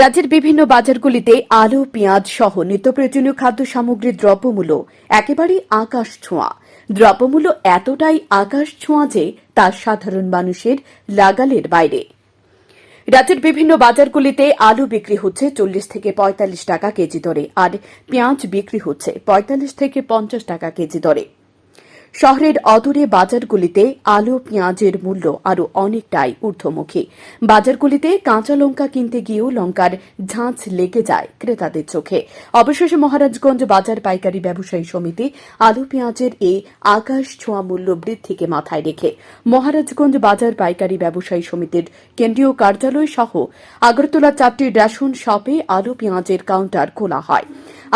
রাজ্যের বিভিন্ন বাজারগুলিতে আলু, পেঁয়াজ সহ নিত্য প্রয়োজনীয় খাদ্য সামগ্রীর দ্রব্যমূল্য একেবারেই আকাশ ছোঁয়া। দ্রব্যমূল্য এতটাই আকাশ ছোঁয়া যে তা সাধারণ মানুষের লাগালের বাইরে। রাজ্যের বিভিন্ন বাজারগুলিতে আলু বিক্রি হচ্ছে চল্লিশ থেকে পঁয়তাল্লিশ টাকা কেজি দরে, আর পেঁয়াজ বিক্রি হচ্ছে পঁয়তাল্লিশ থেকে পঞ্চাশ টাকা কেজি দরে। শহরের অদূরে বাজারগুলিতে আলু, পেঁয়াজের মূল্য আরও অনেকটাই ঊর্ধ্বমুখী। বাজারগুলিতে কাঁচা লঙ্কা কিনতে গিয়েও লঙ্কার ঝাঁঝ লেগে যায় ক্রেতাদের চোখে। অবশেষে মহারাজগঞ্জ বাজার পাইকারি ব্যবসায়ী সমিতি আলু, পেঁয়াজের এই আকাশ ছোঁয়া মূল্য বৃদ্ধিকে মাথায় রেখে মহারাজগঞ্জ বাজার পাইকারি ব্যবসায়ী সমিতির কেন্দ্রীয় কার্যালয় সহ আগরতলা চারটি রেশন শপে আলু, পেঁয়াজের কাউন্টার খোলা হয়।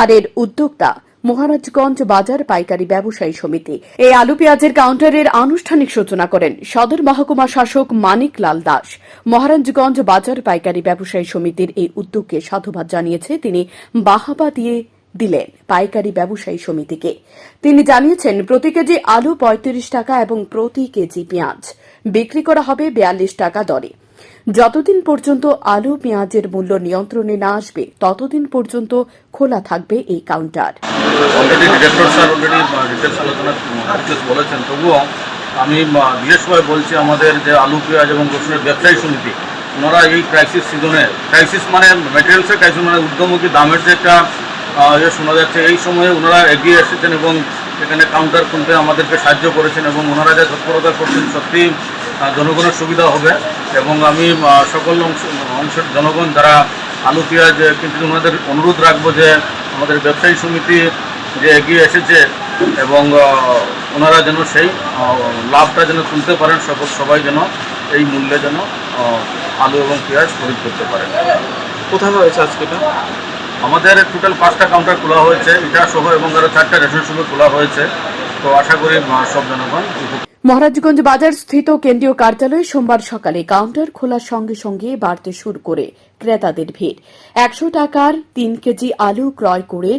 আর এর উদ্যোক্তা মহারাজগঞ্জ বাজার পাইকারি ব্যবসায়ী সমিতি। এই আলু পেঁয়াজের কাউন্টারের আনুষ্ঠানিক সূচনা করেন সদর মহকুমা শাসক মানিক লাল দাস। মহারাজগঞ্জ বাজার পাইকারি ব্যবসায়ী সমিতির এই উদ্যোগকে সাধুবাদ জানিয়েছে তিনি বাহাবা দিয়ে দিলেন পাইকারি ব্যবসায়ী সমিতিকে। তিনি জানিয়েছেন, প্রতি কেজি আলু পঁয়ত্রিশ টাকা এবং প্রতি কেজি পেঁয়াজ। বিক্রি করা হবে বিয়াল্লিশ টাকা দরে। যতদিন পর্যন্ত আলু পেঁয়াজের মূল্য নিয়ন্ত্রণে না আসবে, ততদিন পর্যন্ত খোলা থাকবে এই কাউন্টার আমি বিশেষভাবে বলছি আমাদের যে আলু, পেঁয়াজ এবং রসুনের ব্যবসায়ী সমিতি, ওনারা এই ক্রাইসিস সিজনে ক্রাইসিস মানে মেটেরিয়ালসের ক্রাইসিস মানে ঊর্ধ্বমুখী দামের যে একটা ইয়ে শোনা যাচ্ছে, এই সময়ে ওনারা এগিয়ে এসেছেন এবং এখানে কাউন্টার খুলতে আমাদেরকে সাহায্য করেছেন এবং ওনারা যা তৎপরতা করছেন সত্যি জনগণের সুবিধা হবে। এবং আমি সকল অংশ অংশের জনগণ যারা আলু পেঁয়াজ কিন্তু ওনাদের অনুরোধ রাখব যে আমাদের ব্যবসায়ী সমিতি যে এগিয়ে এসেছে এবং ওনারা যেন সেই লাভটা যেন তুলতে পারেন সকল সবাই যেন এই মূল্যে যেন আলু এবং পেঁয়াজ খরিদ করতে পারেন। কোথায় হয়েছে আজকে এটা? আমাদের টোটাল পাঁচটা কাউন্টার খোলা হয়েছে এটা সহ এবং আরও চারটা রেশন সহ খোলা হয়েছে। তো আশা করি সব জনগণ মহারাজগঞ্জ বাজার স্থিত কেন্দ্রীয় কার্যালয়ে সোমবার সকালে কাউন্টার খোলার সঙ্গে সঙ্গে বাড়তে শুরু করে ক্রেতাদের ভিড়। একশো টাকার তিন কেজি আলু ক্রয় করে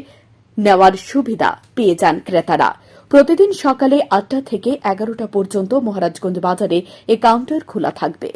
নেওয়ার সুবিধা পেয়ে যান ক্রেতারা। প্রতিদিন সকালে আটটা থেকে এগারোটা পর্যন্ত মহারাজগঞ্জ বাজারে এ কাউন্টার খোলা থাকবে।